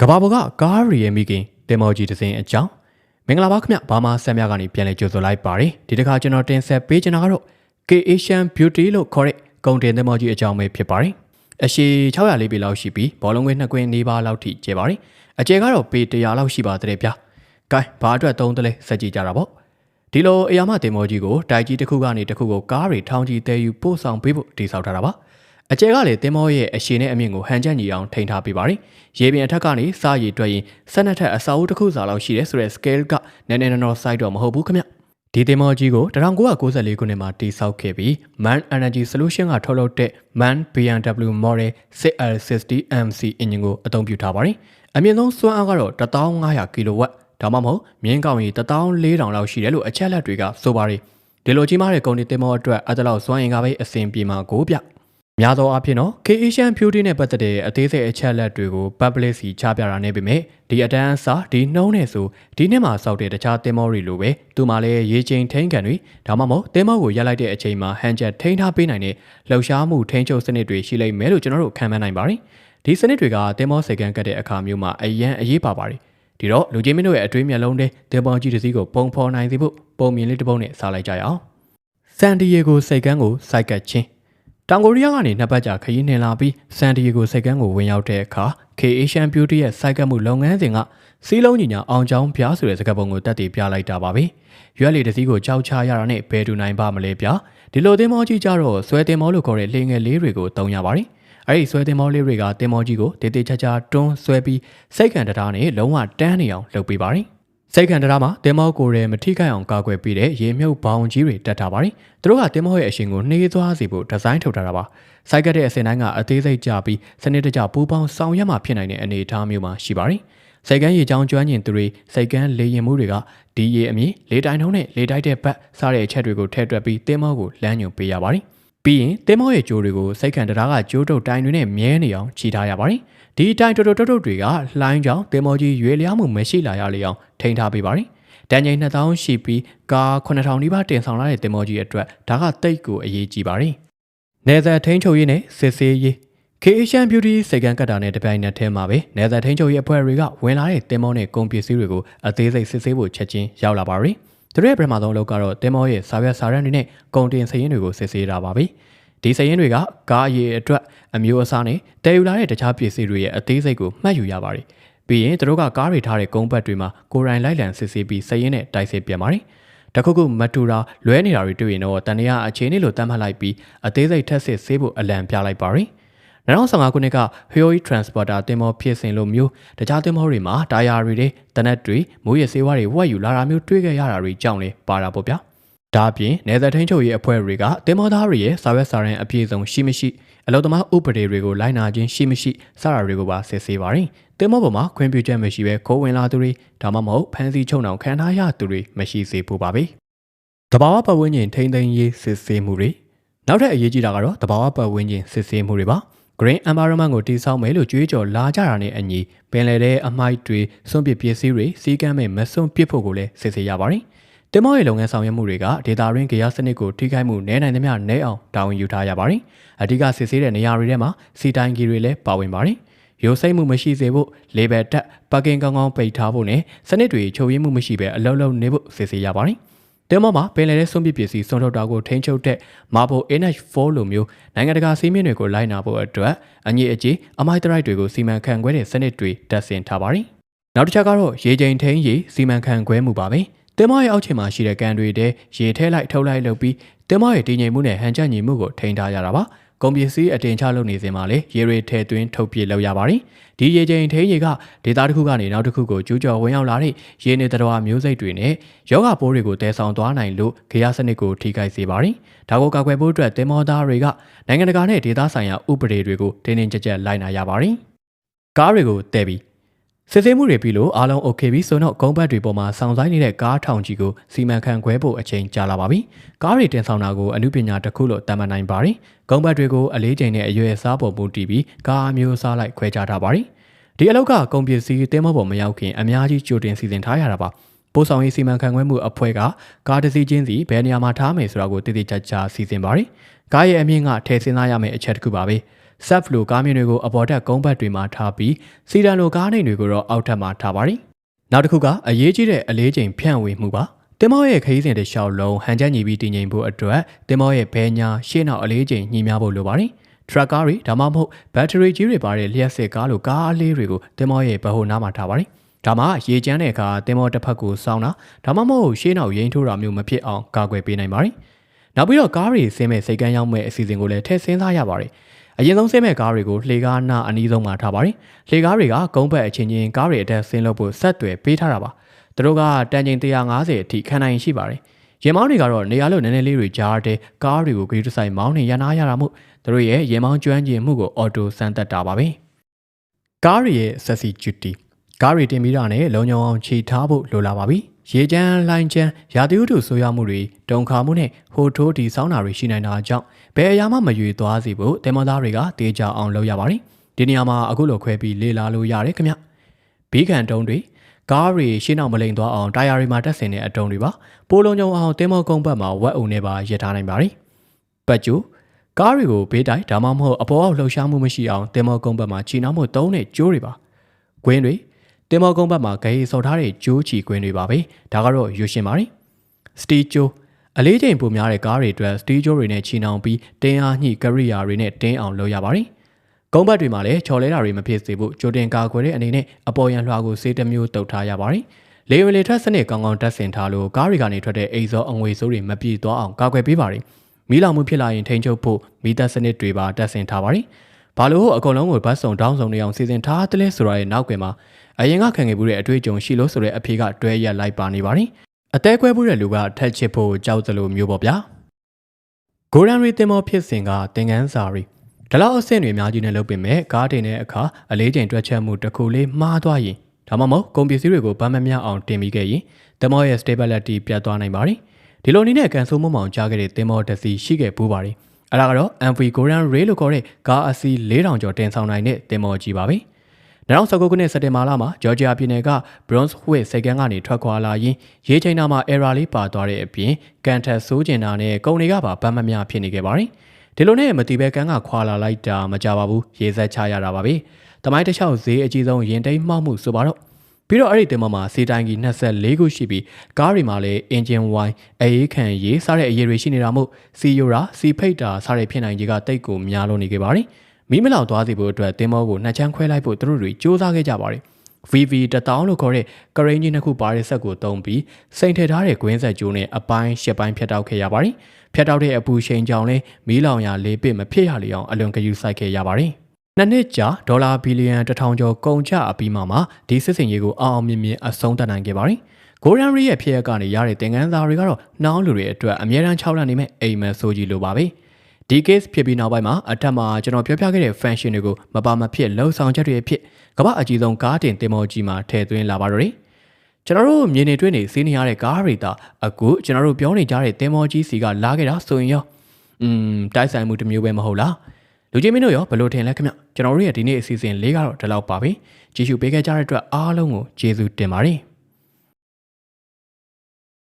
ကဘာပေါ်ကကားရီရဲ့မိခင်တင်မော်ကြီးတစ်စင်းအကြောင်းမင်္ဂလာပါခင်ဗျဘာမာဆက်များကနေပြန်လည်ကြိုဆိုလိုက်ပါတယ်ဒီတစ်ခါကျွန်တော်တင်ဆက်ပေးချင်တာကတော့ K Asian Beauty လို့ခေါ်တဲ့ဂုံတင်တင်မော်ကြီးအကြောင်းပဲဖြစ်ပါတယ်အရှိ604ပေလောက်ရှိပြီးဘောလုံးခွင်းနှစ်ကွင်း၄ပါးလောက်ထိကျဲပါတယ်အကျယ်ကတော့ပေ100လောက်ရှိပါတဲ့ဗျာကဲဘာအတွက်သုံးတယ်လဲစက်ကြည့်ကြတာပေါ့ဒီလိုအရာမတင်မော်ကြီးကိုတိုက်ကြီးတစ်ခုကနေတစ်ခုကိုကားတွေထောင်းကြီးတဲယူပို့ဆောင်ပေးဖို့တည်ဆောက်ထားတာပါ အကျယ်ကလည်းတင်မောရဲ့အရှိနဲ့အမြင့်ကိုဟန်ချက်ညီအောင်ထိန်းထားပေးပါတယ်။ရေပြင်အထက်ကနေစရည်တွက်ရင်ဆက်နှစ်ထက်အစာအုပ်တစ်ခုစာလောက်ရှိတယ်ဆိုတဲ့ scale ကနည်းနည်းနော်နော် site တော့မဟုတ်ဘူးခင်ဗျ။ဒီတင်မောကြီးကို1994ခုနှစ်မှာတည်ဆောက်ခဲ့ပြီး Man Energy Solution ကထုတ်လုပ်တဲ့ Man BMW Model 6L60MC engine ကိုအသုံးပြုထားပါတယ်။အမြင့်ဆုံးစွမ်းအားကတော့1500 kW ဒါမှမဟုတ်မြင်းကောင်ရီ14000လောက်ရှိတယ်လို့အချက်လက်တွေကဆိုပါတယ်။ဒီလိုကြီးမားတဲ့ကုန်တင်တင်မောအတွက်အတလောက်စွမ်းအင်ကပဲအဆင်ပြေမှာကိုဗျ။ များသောအားဖြင့်တော့ K Asian Beauty နဲ့ပတ်သက်တဲ့အသေးစိတ်အချက်အလက်တွေကို public စီချပြတာနေပေမဲ့ဒီအတန်းအစားဒီနှုံးနဲ့ဆိုဒီနှစ်မှာစောက်တဲ့တခြားတင်မောတွေလိုပဲသူမှလည်းရေချိန်ထိန်းကန်တွေဒါမှမဟုတ်တင်မောကိုရက်လိုက်တဲ့အချိန်မှာဟန်ချက်ထိန်းထားပေးနိုင်တဲ့လှုပ်ရှားမှုထိန်းချုပ်စနစ်တွေရှိလိမ့်မယ်လို့ကျွန်တော်တို့ခံမှန်းနိုင်ပါတယ်ဒီစနစ်တွေကတင်မောစေကန်ကတ်တဲ့အခါမျိုးမှာအရန်အရေးပါပါတယ်ဒီတော့လူချင်းမင်းတို့ရဲ့အတွင်းမျက်လုံးထဲတင်မောကြီးတစ်စီးကိုပုံဖော်နိုင်စေဖို့ပုံမြင်လေးတစ်ပုဒ်နဲ့စားလိုက်ကြရအောင်ဆန်ဒီယေဂိုစိတ်ကန်းကိုစိုက်ကတ်ချင်း တောင်ကိုရီးယားကနေနှစ်ပတ်ကြာခရီးနှင်လာပြီးဆန်ဒီယေဂိုစိတ်ကမ်းကိုဝင်ရောက်တဲ့အခါ K Asian Beauty ရဲ့စိုက်ကတ်မှုလုပ်ငန်းစဉ်ကစီးလုံးညီညာအောင်ချောင်းပြားဆိုတဲ့စကားပုံကိုတက်တည်ပြလိုက်တာပါပဲ။ရွက်လီတစ်စီးကိုကြောက်ချရတာနဲ့ဘယ်တူနိုင်ပါမလဲဗျာ။ဒီလိုသင်္ဘောကြီးကြတော့ဆွဲသင်္ဘောလို့ခေါ်တဲ့လှေငယ်လေးတွေကိုတုံးရပါတယ်။အဲ့ဒီဆွဲသင်္ဘောလေးတွေကသင်္ဘောကြီးကိုတေးသေးချာချာတွန်းဆွဲပြီးစိတ်ခံတရားနဲ့လုံးဝတန်းနေအောင်လုပ်ပေးပါတယ်။ စိတ်ခံတရားမှာတင်မောကိုရဲမထိခိုက်အောင်ကာကွယ်ပေးတဲ့ရေမြုပ်ဘောင်ကြီးတွေတက်ထားပါတယ်။သူတို့ကတင်မောရဲ့အရှင်ကိုနှေးသွားစေဖို့ဒီဇိုင်းထုတ်ထားတာပါ။စိုက်ခဲ့တဲ့အစင်တိုင်းကအသေးစိတ်ကြပြီးစနစ်တကျပူပေါင်းဆောင်ရွက်မှဖြစ်နိုင်တဲ့အနေအထားမျိုးမှာရှိပါတယ်။စိတ်ကန်းရေချောင်းကျွမ်းကျင်သူတွေစိတ်ကန်းလေရင်မှုတွေကဒီရေအမြင့်လေတိုင်ထုံးနဲ့လေတိုက်တဲ့ဘက်စားတဲ့အချက်တွေကိုထည့်တွက်ပြီးတင်မောကိုလမ်းညွှန်ပေးရပါတယ်။ ပြီးရင်တင်မောရဲ့ကြိုးတွေကိုစိတ်ခံတရားကကြိုးတုပ်တိုင်တွေနဲ့မြဲနေအောင်ခြိထားရပါတယ်။ဒီအတိုင်းတော်တော်တုတ်တွေကလှိုင်းကြောင်တင်မောကြီးရွေလျားမှုမရှိလာရလေအောင်ထိန်းထားပေးပါတယ်။တန်ချိန်2000ရှိပြီးကား9000နီးပါးတင်ဆောင်လာတဲ့တင်မောကြီးအတွက်ဒါကတိတ်ကိုအရေးကြီးပါတယ်။နေသက်ထိန်းချုပ်ရေးနဲ့စစ်ဆေးရေး K Asian Beauty စိတ်ကန်းကတ်တာနဲ့တပြိုင်နက်တည်းမှာပဲနေသက်ထိန်းချုပ်ရေးအဖွဲ့တွေကဝင်လာတဲ့တင်မောနဲ့ကုန်ပစ္စည်းတွေကိုအသေးစိတ်စစ်ဆေးဖို့ချက်ချင်းရောက်လာပါပြီ။ သူတို့ရဲ့ပထမဆုံးအလုပ်ကတော့တင်မောရဲ့စာရွက်စာတမ်းတွေနဲ့ကုန်တင်စည်ရင်းတွေကိုစစ်ဆေးတာပါပဲ။ဒီစရင်တွေကကားအရေးအတွက်အမျိုးအစားနဲ့တည်ယူလာတဲ့တခြားပစ္စည်းတွေရဲ့အသေးစိတ်ကိုမှတ်ယူရပါတယ်။ပြီးရင်သူတို့ကကားတွေထားတဲ့ကုန်းပတ်တွေမှာကိုရိုင်းလိုက်လံစစ်ဆေးပြီးစရင်နဲ့တိုက်စစ်ပြန်ပါတယ်။တခုခုမတူတာလွဲနေတာတွေတွေ့ရင်တော့တန်ရအခြေအနေလို့တတ်မှတ်လိုက်ပြီးအသေးစိတ်ထက်စစ်ဆေးဖို့အလံပြလိုက်ပါတယ်။ 2015ခုနှစ်က Huawei Transporter တင်မောဖြစ်စဉ်လိုမျိုးတခြားတင်မောတွေမှာတာယာတွေတွေတနက်တွေမိုးရစေးဝါးတွေဝက်ယူလာတာမျိုးတွေ့ခဲ့ရတာတွေကြောင့်လေပါတာပေါ့ဗျာ။ဒါအပြင်နယ်သက်ထိန်ချုပ်ရေးအဖွဲ့တွေကတင်မောသားတွေရဲ့စာရွက်စာတမ်းအပြည့်စုံရှိမရှိအလုံသမားဥပဒေတွေကိုလိုက်နာခြင်းရှိမရှိစတာတွေကိုပါစစ်ဆေးပါတယ်။တင်မောပေါ်မှာခွင့်ပြုချက်မရှိဘဲခိုးဝင်လာသူတွေဒါမှမဟုတ်ဖမ်းဆီးချုပ်နှောင်ခံထားရသူတွေမရှိစေဖို့ပါပဲ။တဘာဝပတ်ဝန်းကျင်ထိန်းသိမ်းရေးစစ်ဆေးမှုတွေနောက်ထပ်အရေးကြီးတာကတော့တဘာဝပတ်ဝန်းကျင်စစ်ဆေးမှုတွေပါ။ Green Environment ကိုတည်ဆောက်မယ်လို့ကြွေးကြော်လာကြတာနဲ့အညီပင်လယ်ထဲအမိုက်တွေစွန့်ပစ်ပစ္စည်းတွေစီးကမ်းမဲ့မစွန့်ပစ်ဖို့ကိုလည်းစစ်ဆေးရပါတယ်။တင်မောရဲ့လုပ်ငန်းဆောင်ရွက်မှုတွေကဒေတာရင်းကြရစနစ်ကိုထိခိုက်မှုနည်းနိုင်သမျှနည်းအောင်တာဝန်ယူထားရပါတယ်။အဓိကစစ်ဆေးတဲ့နေရာတွေထဲမှာစီတိုင်ဂီတွေလည်းပါဝင်ပါတယ်။ရိုးစိတ်မှုမရှိစေဖို့လေဘယ်တက်ပါကင်ကောင်းကောင်းပိတ်ထားဖို့နဲ့စနစ်တွေချုပ်ရင်းမှုမရှိဘဲအလုံးလုံးနေဖို့စစ်ဆေးရပါတယ်။ တင်မောမှာပင်လယ်ထဲစွန့်ပစ်ပစ္စည်းစွန့်ထုတ်တာကိုထိန်းချုပ်တဲ့မာဘို NH4 လိုမျိုးနိုင်ငံတကာစီးမင်းတွေကိုလိုက်နာဖို့အတွက်အငြိအကျေးအမိုက်တရိုက်တွေကိုစီမံခန့်ခွဲတဲ့စနစ်တွေတပ်ဆင်ထားပါတယ်။နောက်တစ်ချက်ကတော့ရေချိန်ထိန်းရေစီမံခန့်ခွဲမှုပါပဲ။တင်မရဲ့အောက်ခြေမှာရှိတဲ့ကန်တွေထဲရေထဲလိုက်ထုတ်လိုက်လုပ်ပြီးတင်မရဲ့တည်ငြိမ်မှုနဲ့ဟန်ချက်ညီမှုကိုထိန်းထားရတာပါကုန်ပစ္စည်းအတင်ချလုပ်နေစဉ်မှာလေရေတွေထဲသွင်းထုတ်ပြလုပ်ရပါတယ် ဒီရေချိန်ထိန်းရေကဒေတာတစ်ခုကနေနောက်တစ်ခုကိုကျူးကျော်ဝင်ရောက်လာတဲ့ရေနေတတော်မျိုးစိတ်တွေနဲ့ယောဂပိုးတွေကိုတည်ဆောင်သွားနိုင်လို့ခရစနစ်ကိုထိခိုက်စေပါတယ်ဒါကိုကာကွယ်ဖို့အတွက်တင်မောသားတွေကနိုင်ငံတကာနဲ့ဒေသဆိုင်ရာဥပဒေတွေကိုတင်းတင်းကြပ်ကြပ်လိုက်နာရပါတယ်ကားတွေကိုတည်ပြီး စစ်ဆေးမှုတွေပြီးလို့အားလုံး okay ပြီဆိုတော့ဂုံးဘတ်တွေပေါ်မှာစောင့်ဆိုင်နေတဲ့ကားထောင်ကြီးကိုစီမံခန့်ခွဲဖို့အချိန်ကြာလာပါပြီ။ကားတွေတင်ဆောင်တာကိုအမှုပညာတစ်ခုလို့တတ်မှတ်နိုင်ပါတယ်။ဂုံးဘတ်တွေကိုအလေးချိန်နဲ့အရွယ်အစားပေါ်မူတည်ပြီးကားမျိုးစားလိုက်ခွဲခြားထားပါတယ်။ဒီအလောက်ကကုန်ပစ္စည်းတင်းမပေါ်မရောက်ခင်အများကြီးကြိုတင်စီစဉ်ထားရတာပါ။ပို့ဆောင်ရေးစီမံခန့်ခွဲမှုအဖွဲ့ကကားတစ်စီးချင်းစီဘယ်နေရာမှာထားမယ်ဆိုတာကိုတည်တည်ကြကြစီစဉ်ပါတယ်။ကားရဲ့အမြင့်ကထည့်စင်းသားရမယ့်အချက်တစ်ခုပါပဲ။ ဆက်လိုကားမြင့်တွေကိုအပေါ်တက်ကုန်းဘက်တွေမှာထားပြီးစီဒန်လိုကားနှိမ်တွေကိုတော့အောက်ထပ်မှာထားပါတယ်။နောက်တစ်ခုကအရေးကြီးတဲ့အလေးချိန်ဖြန့်ဝေမှုပါ။တင်မောရဲ့ခရီးစဉ်တစ်လျှောက်လုံးဟန်ချက်ညီပြီးတည်ငြိမ်ဖို့အတွက်တင်မောရဲ့ဘဲညာရှေ့နောက်အလေးချိန်ညီများဖို့လိုပါတယ်။ထရက်ကားတွေဒါမှမဟုတ်ဘက်ထရီကြီးတွေပါတဲ့လျှက်စစ်ကားလိုကားအလေးတွေကိုတင်မောရဲ့ဘဟိုနားမှာထားပါတယ်။ဒါမှရေကျန်းတဲ့အခါတင်မောတစ်ဖက်ကိုစောင်းတာဒါမှမဟုတ်ရှေးနောက်ရင်ထိုးတာမျိုးမဖြစ်အောင်ကာကွယ်ပေးနိုင်ပါတယ်။နောက်ပြီးတော့ကားတွေဆင်းမဲ့စိတ်ကန်းရောက်မဲ့အစီအစဉ်ကိုလည်းထည့်ဆင်းသားရပါတယ်။ အရင်ဆုံးဆင်းမဲ့ကားတွေကိုလှေကားနာအနီးဆုံးမှာထားပါတယ်။လှေကားတွေကကုန်းဘက်အချင်းချင်းကားတွေအတက်ဆင်းလို့ဖို့ဆက်သွယ်ပေးထားတာပါ။သူတို့ကတန်ချိန်150အထိခံနိုင်ရှိပါတယ်။ရင်မောင်းတွေကတော့နေရာလို့နည်းနည်းလေးတွေကြားတဲ့ကားတွေကိုဂိတ်ဆိုင်မောင်းနေရနာရတာမို့သူတို့ရဲ့ရင်မောင်းကျွမ်းကျင်မှုကိုအော်တိုစမ်းသပ်တာပါပဲကားတွေရဲ့ sexy duty ကားတွေတင်ပြီးတာနဲ့လုံခြုံအောင်ခြေထားဖို့လိုလာပါပြီ ရေချမ်းလိုင်းချမ်းရာသီဥတုဆိုးရွားမှုတွေတုံခါမှုနဲ့ဟိုထိုးဒီဆောင်းတာတွေရှိနိုင်တာကြောင့်ဘယ်အရာမှမရွေသွားစေဖို့တင်မသားတွေကတေးကြအောင်လုပ်ရပါတယ်ဒီနေရာမှာအခုလိုခွဲပြီးလေလာလို့ရတယ်ခင်ဗျဘီးကန်တုံးတွေကားတွေရှင်းအောင်မလိန်သွားအောင်တာယာတွေမှာတက်ဆင်တဲ့အတုံးတွေပါပိုးလုံးကြုံအောင်တင်မောကုန်းဘက်မှာဝက်အုံနဲ့ပါရထားနိုင်ပါတယ်ပတ်ကျူကားတွေကိုဘေးတိုင်ဒါမှမဟုတ်အပေါ်အောက်လှုပ်ရှားမှုမရှိအောင်တင်မောကုန်းဘက်မှာချီနှောင်းမှုသုံးတဲ့ကျိုးတွေပါ။ကွင်းတွေ တင်မောကုန်းဘက်မှာဂရေစော်ထားတဲ့ကျိုးချီကွင်းတွေပါပဲ။ဒါကတော့ယူရှင်ပါတယ်။စတီကျိုးအလေးချိန်ပိုများတဲ့ကားတွေအတွက်စတီကျိုးတွေနဲ့ချီနှောင်ပြီးတင်းအားညှိကရိယာတွေနဲ့တင်းအောင်လုပ်ရပါတယ်။ကုန်းဘက်တွေမှာလည်းချော်လဲတာတွေမဖြစ်စေဖို့ကြိုတင်ကာကွယ်တဲ့အနေနဲ့အပေါ်ရန်လွှာကိုစေးတစ်မျိုးတုပ်ထားရပါတယ်။လေဝေလေထွက်စနစ်ကောင်းကောင်းတက်ဆင်ထားလို့ကားတွေကနေထွက်တဲ့အိမ်စောအငွေဆိုးတွေမပြေသွားအောင်ကာကွယ်ပေးပါတယ်။မီးလောင်မှုဖြစ်လာရင်ထိန်းချုပ်ဖို့မီးတပ်စနစ်တွေပါတပ်ဆင်ထားပါတယ်။ ဘာလို့အကုန်လုံးကိုဘတ်စုံတောင်းစုံနေအောင်စီစဉ်ထားတယ်လဲဆိုတာရဲ့နောက်ကွယ်မှာအရင်ကခံခဲ့မှုတဲ့အတွေ့အကြုံရှိလို့ဆိုတဲ့အဖြေကတွဲရက်လိုက်ပါနေပါတယ်။အသေးကွဲမှုတဲ့လူကထက်ချစ်ဖို့ကြောက်သလိုမျိုးပေါ့ဗျာ။ဂိုရန်ရီတင်မောဖြစ်စဉ်ကတင်ကန်းစာရီဒီလောက်အဆင့်တွေအများကြီးနဲ့လုပ်ပင်မဲ့ကားတင်တဲ့အခါအလေးချိန်တွက်ချက်မှုတစ်ခုလေးမှားသွားရင်ဒါမှမဟုတ်ကုန်ပစ္စည်းတွေကိုဗမ်းမမြောက်အောင်တင်ပြီးခဲ့ရင်တမောရဲ့ stability ပြတ်သွားနိုင်ပါတယ်။ဒီလိုနည်းနဲ့ကန်ဆိုးမမောင်ကြားခဲ့တဲ့သင်္ဘောတစ်စီးရှိခဲ့ပူးပါတယ်။ အဲဒါကတော့ MV Goran Ray လို့ခေါ်တဲ့ကားအစီး4000ကျော်တင်ဆောင်နိုင်တဲ့သင်္ဘောကြီးပါပဲ။2019ခုနှစ်စက်တင်ဘာလမှာဂျော်ဂျီယာပြည်နယ်က Brunswick စိတ်ကမ်းကနေထွက်ခွာလာရင်းရေးချိန်နာမှာ error လေးပါသွားတဲ့အပြင်ကန်ထက်ဆိုးကျင်တာနဲ့ကုန်တွေကပါဗမ်းမမြဖြစ်နေခဲ့ပါတယ်။ဒီလိုနဲ့မတီးပဲကန်းကခွာလာလိုက်တာမကြပါဘူးရေးဆက်ချရတာပါပဲ။တမိုင်းတစ်လျှောက်ဈေးအကြီးဆုံးရင်တိမ်မှောက်မှုဆိုပါတော့ ပြီးတော့အဲ့ဒီတင်မမှာစီတိုင်ကြီး24ခုရှိပြီးကားတွေမှာလည်း engine wine အေးခံရေးစားတဲ့အရေးတွေရှိနေတာမို့စီယိုရာစီဖိတ်တာစားတဲ့ဖြစ်နိုင်ကြီးကတိတ်ကိုများလို့နေခဲ့ပါတယ်မိမလောက်သွားစီဖို့အတွက်တင်မောကိုနှစ်ချမ်းခွဲလိုက်ဖို့သူတို့တွေစူးစမ်းခဲ့ကြပါတယ် VV 1000လို့ခေါ်တဲ့ကရိန်းကြီးနှစ်ခုပါတဲ့ဆက်ကိုတုံးပြီးစိန်ထည့်ထားတဲ့ကွင်းဆက်ကျိုးနဲ့အပိုင်းရှစ်ပိုင်းဖြတ်တောက်ခဲ့ရပါတယ်ဖြတ်တောက်တဲ့အပူချိန်ကြောင့်လဲမီးလောင်ရလေးပစ်မဖြစ်ရလေအောင်အလွန်ကယူဆိုင်ခဲ့ရပါတယ် နှစ်နှစ်ကြာဒေါ်လာဘီလီယံ1000ကျော်ကုန်ကျအပြီးမှမှဒီစစ်စင်ရေးကိုအောင်အောင်မြင်မြင်အဆုံးသတ်နိုင်ခဲ့ပါတယ်။ဂိုရန်ရီရဲ့ဖြစ်ရပ်ကနေရတဲ့သင်ခန်းစာတွေကတော့နှောင်းလူတွေအတွက်အမြဲတမ်းခြောက်လန့်နေမဲ့အိမ်မက်ဆိုကြီးလိုပါပဲ။ဒီ case ဖြစ်ပြီးနောက်ပိုင်းမှာအထက်မှာကျွန်တော်ပြောပြခဲ့တဲ့ function တွေကိုမပါမဖြစ်လှုပ်ဆောင်ချက်တွေအဖြစ်ကမ္ဘာအကြီးဆုံးကားတင်တင်မောကြီးမှာထည့်သွင်းလာပါတော့တယ်။ကျွန်တော်တို့မြင်နေတွေ့နေစီးနေရတဲ့ကားတွေတာအခုကျွန်တော်တို့ပြောနေကြတဲ့တင်မောကြီးစီကလာခဲ့တာဆိုရင်ရောอืมတိုက်ဆိုင်မှုတစ်မျိုးပဲမဟုတ်လား။ လူချင်းမင်းတို့ရောဘယ်လိုထင်လဲခင်ဗျကျွန်တော်တို့ရဲ့ဒီနေ့အစီအစဉ်လေးကတော့ဒီလောက်ပါပဲကြည့်ရှုပေးခဲ့ကြတဲ့အတွက်အားလုံးကိုကျေးဇူးတင်ပါတယ်